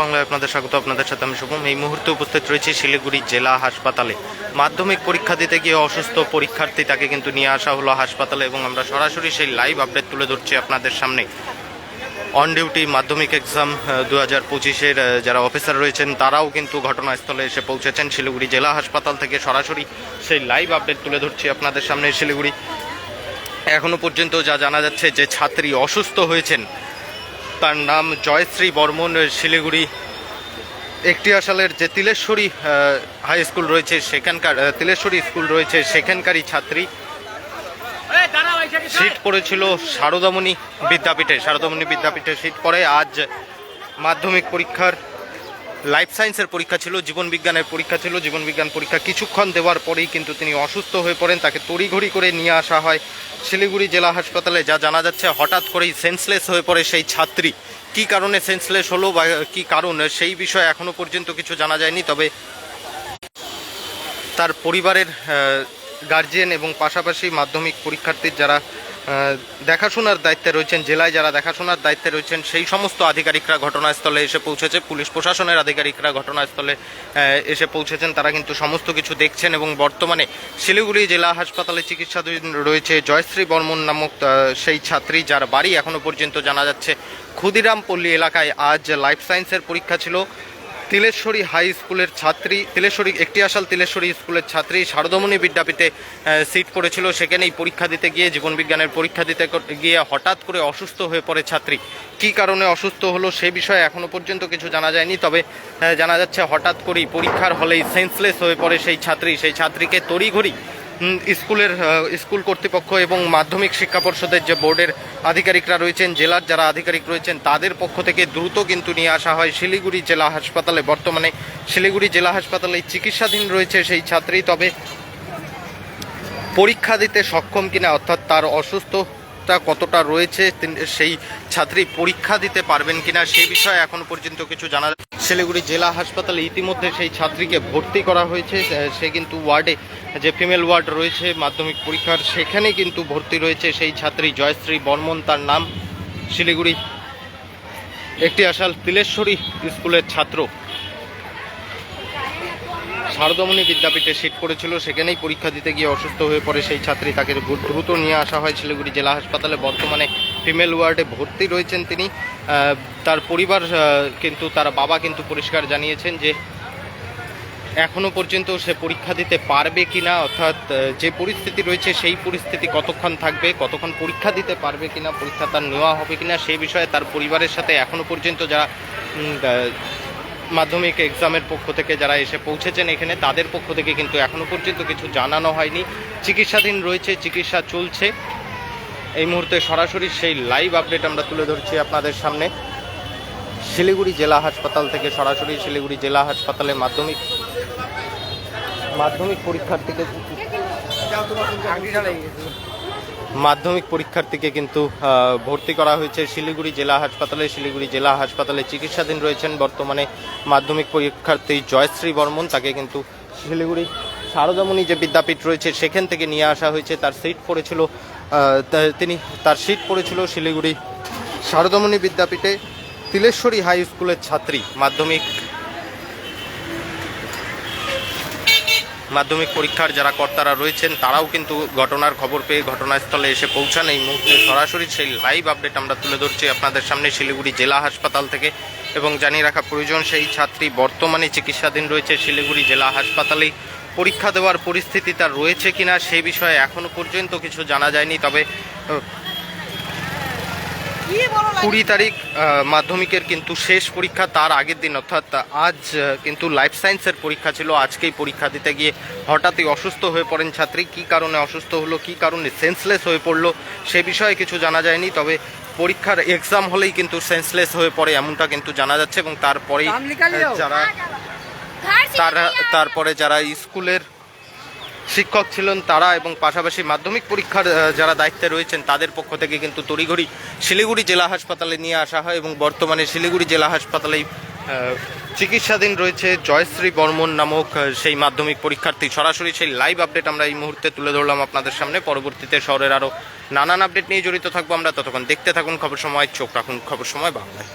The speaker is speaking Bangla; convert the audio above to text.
বাংলায় আপনাদের স্বাগত। আপনাদের সাথে আমি শুভম। এই মুহূর্তে উপস্থিত রয়েছে শিলিগুড়ি জেলা হাসপাতালে। মাধ্যমিক পরীক্ষা দিতে গিয়ে অসুস্থ পরীক্ষার্থী তাকে কিন্তু নিয়ে আসা হলো হাসপাতালে এবং আমরা সরাসরি সেই লাইভ আপডেট তুলে ধরছি আপনাদের সামনে। অন ডিউটি মাধ্যমিক এক্সাম দু হাজার পঁচিশের যারা অফিসার রয়েছেন, তারাও কিন্তু ঘটনাস্থলে এসে পৌঁছেছেন শিলিগুড়ি জেলা হাসপাতাল থেকে সরাসরি সেই লাইভ আপডেট তুলে ধরছি আপনাদের সামনে শিলিগুড়ি। এখনও পর্যন্ত যা জানা যাচ্ছে যে ছাত্রী অসুস্থ হয়েছেন। তার নাম জয়শ্রী বর্মন শিলিগুড়ি। একটি সালের যে তিলেশ্বরী হাই স্কুল রয়েছে সেখানকার তিলেশ্বরী স্কুল রয়েছে সেখানকারই ছাত্রী। সিট পড়েছিল শারদামণি বিদ্যাপীঠে শারদামণি বিদ্যাপীঠে সিট পড়ে। আজ মাধ্যমিক পরীক্ষার লাইফ সায়েন্সের পরীক্ষা ছিল, জীবন বিজ্ঞানের পরীক্ষা ছিল। জীবন বিজ্ঞান পরীক্ষা কিছুক্ষণ দেওয়ার পরেই কিন্তু তিনি অসুস্থ হয়ে পড়েন। তাকে তড়িঘড়ি করে নিয়ে আসা হয় শিলিগুড়ি জেলা হাসপাতালে, যা জানা যাচ্ছে হঠাৎ করেই সেন্সলেস হয়ে পড়ে সেই ছাত্রী। কি কারণে সেন্সলেস হলো বা কি কারণ, সেই বিষয়ে এখনও পর্যন্ত কিছু জানা যায়নি। তবে তার পরিবারের গার্জিয়ান এবং পাশাপাশি মাধ্যমিক পরীক্ষার্থীর যারা দেখাশোনার দায়িত্বে রয়েছেন, জেলায় যারা দেখাশোনার দায়িত্বে রয়েছেন, সেই সমস্ত আধিকারিকরা ঘটনাস্থলে এসে পৌঁছেছে। পুলিশ প্রশাসনের আধিকারিকরা ঘটনাস্থলে এসে পৌঁছেছেন। তারা কিন্তু সমস্ত কিছু দেখছেন এবং বর্তমানে শিলিগুড়ি জেলা হাসপাতালে চিকিৎসাধীন রয়েছে জয়শ্রী বর্মন নামক সেই ছাত্রী যার বাড়ি এখনও পর্যন্ত জানা যাচ্ছে। ক্ষুদিরামপল্লী এলাকায় আজ লাইফ সায়েন্সের পরীক্ষা ছিল। তিলেশ্বরী হাই স্কুলের ছাত্রী, তিলেশ্বরী, একটি আসাল তিলেশ্বরী স্কুলের ছাত্রী শারদমণি বিদ্যাপীঠে সিট পড়েছিল। সেখানেই পরীক্ষা দিতে গিয়ে জীবনবিজ্ঞানের পরীক্ষা দিতে গিয়ে হঠাৎ করে অসুস্থ হয়ে পড়ে ছাত্রী। কি কারণে অসুস্থ হলো সে বিষয়ে এখনও পর্যন্ত কিছু জানা যায়নি, তবে জানা যাচ্ছে হঠাৎ করেই পরীক্ষার হলেই সেন্সলেস হয়ে পড়ে সেই ছাত্রী। সেই ছাত্রীকে তড়িঘড়ি স্কুলের স্কুল কর্তৃপক্ষ এবং মাধ্যমিক শিক্ষা পর্ষদের যে বোর্ডের আধিকারিকরা রয়েছেন, জেলার যারা আধিকারিক রয়েছেন, তাদের পক্ষ থেকে দ্রুত কিন্তু নিয়ে আসা হয় শিলিগুড়ি জেলা হাসপাতালে। বর্তমানে শিলিগুড়ি জেলা হাসপাতালে চিকিৎসাধীন রয়েছে সেই ছাত্রী, তবে পরীক্ষা দিতে সক্ষম কিনা অর্থাৎ তার অসুস্থতা কতটা রয়েছে সেই ছাত্রী পরীক্ষা দিতে পারবেন কিনা সেই বিষয়ে এখনও পর্যন্ত কিছু জানা শিলিগুড়ি জেলা হাসপাতালে ইতিমধ্যে সেই ছাত্রীকে ভর্তি করা হয়েছে। সে কিন্তু ওয়ার্ডে, যে ফিমেল ওয়ার্ড রয়েছে, মাধ্যমিক পরীক্ষার সেখানে কিন্তু ভর্তি রয়েছে সেই ছাত্রী জয়শ্রী বর্মন, তার নাম শিলিগুড়ি। একটি আসাল তিলেশ্বরী স্কুলের ছাত্র। শারদামণি বিদ্যাপীঠে সিট পড়েছিল, সেখানেই পরীক্ষা দিতে গিয়ে অসুস্থ হয়ে পড়ে সেই ছাত্রী তাকে দ্রুত নিয়ে আসা হয় শিলিগুড়ি জেলা হাসপাতালে। বর্তমানে ফিমেল ওয়ার্ডে ভর্তি রয়েছেন তিনি। তার পরিবার কিন্তু তার বাবা কিন্তু পরিষ্কার জানিয়েছেন যে এখনও পর্যন্ত সে পরীক্ষা দিতে পারবে কি না অর্থাৎ যে পরিস্থিতি রয়েছে সেই পরিস্থিতি কতক্ষণ থাকবে, কতক্ষণ পরীক্ষা দিতে পারবে কি না পরীক্ষা তার নেওয়া হবে কি না সেই বিষয়ে তার পরিবারের সাথে এখনও পর্যন্ত যারা মাধ্যমিক এক্সামের পক্ষ থেকে যারা এসে পৌঁছেছেন এখানে, তাদের পক্ষ থেকে কিন্তু এখনও পর্যন্ত কিছু জানানো হয়নি। চিকিৎসাধীন রয়েছে, চিকিৎসা চলছে। এই মুহূর্তে সরাসরি সেই লাইভ আপডেট আমরা তুলে ধরছি আপনাদের সামনে। শিলিগুড়ি জেলা হাসপাতাল থেকে সরাসরি শিলিগুড়ি জেলা হাসপাতালে মাধ্যমিক মাধ্যমিক পরীক্ষার্থীকে মাধ্যমিক পরীক্ষার্থীকে কিন্তু ভর্তি করা হয়েছে। শিলিগুড়ি জেলা হাসপাতালে, শিলিগুড়ি জেলা হাসপাতালে চিকিৎসাধীন রয়েছেন বর্তমানে মাধ্যমিক পরীক্ষার্থী জয়শ্রী বর্মন। তাকে কিন্তু শিলিগুড়ি শারদামণি যে বিদ্যাপীঠ রয়েছে, সেখান থেকে নিয়ে আসা হয়েছে। তার সিট পড়েছিল তিনি, তার সিট পড়েছিল শিলিগুড়ি শারদামণি বিদ্যাপীঠে তিলেশ্বরী হাই স্কুলের ছাত্রী। মাধ্যমিক মাধ্যমিক পরীক্ষার যারা কর্তারা রয়েছেন, তারাও কিন্তু ঘটনার খবর পেয়ে ঘটনাস্থলে এসে পৌঁছান। এই মুহূর্তে সরাসরি সেই লাইভ আপডেট আমরা তুলে ধরছি আপনাদের সামনে শিলিগুড়ি জেলা হাসপাতাল থেকে। এবং জানিয়ে রাখা প্রয়োজন, সেই ছাত্রী বর্তমানে চিকিৎসাধীন রয়েছে শিলিগুড়ি জেলা হাসপাতালেই পরীক্ষা দেওয়ার পরিস্থিতি তার রয়েছে কিনা সেই বিষয়ে এখনও পর্যন্ত কিছু জানা যায়নি। তবে কুড়ি তারিখ মাধ্যমিকের কিন্তু শেষ পরীক্ষা তার আগের দিন অর্থাৎ আজ কিন্তু লাইফ সায়েন্সের পরীক্ষা ছিল। আজকেই পরীক্ষা দিতে গিয়ে হঠাৎই অসুস্থ হয়ে পড়েন ছাত্রী। কী কারণে অসুস্থ হলো কী কারণে সেন্সলেস হয়ে পড়ল সে বিষয়ে কিছু জানা যায়নি। তবে পরীক্ষার এক্সাম হলেই কিন্তু সেন্সলেস হয়ে পড়ে এমনটা কিন্তু জানা যাচ্ছে। এবং তারপরেই যারা তারা তারপরে যারা স্কুলের শিক্ষক ছিলেন তারা এবং পাশাপাশি মাধ্যমিক পরীক্ষার যারা দায়িত্বে রয়েছেন, তাদের পক্ষ থেকে কিন্তু তড়িঘড়ি শিলিগুড়ি জেলা হাসপাতালে নিয়ে আসা হয় এবং বর্তমানে শিলিগুড়ি জেলা হাসপাতালেই চিকিৎসাধীন রয়েছে জয়শ্রী বর্মন নামক সেই মাধ্যমিক পরীক্ষার্থী। সরাসরি সেই লাইভ আপডেট আমরা এই মুহূর্তে তুলে ধরলাম আপনাদের সামনে। পরবর্তীতে শহরের আরও নানান আপডেট নিয়ে জড়িত থাকব আমরা। ততক্ষণ দেখতে থাকুন খবর সময়, চোখ রাখুন খবর সময় বাংলায়।